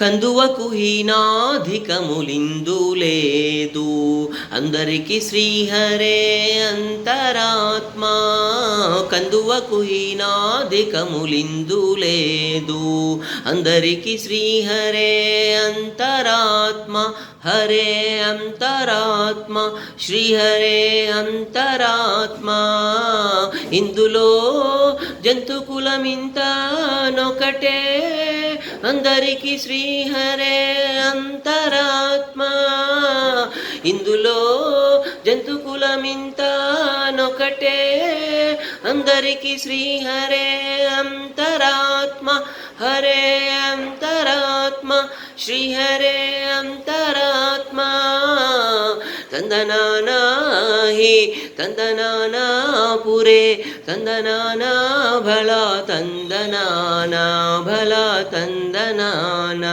కందువకు హీనాధికములిందు లేదు అందరికి శ్రీహరే అంతరాత్మ. కందువకు హీనాధికములిందు లేదు అందరికి శ్రీహరే అంతరాత్మ. హరే అంతరాత్మ. శ్రీహరే అంతరాత్మ. ఇందులో జంతుకులమింత నొకటే అందరికీ శ్రీహరే అంతరాత్మ. ఇందులో జంతుకులమింత నొకటే. అందరికి శ్రీహరే అంతరాత్మ. హరే అంతరాత్మ. శ్రీహరే అంతరాత్మ. ತಂದನಾನಾಹಿ ತಂದನಾನಾ ಪುರೇ ತಂದನಾನಾ ಭಲ ತಂದನಾನಾ ಭಲ ತಂದನಾನಾ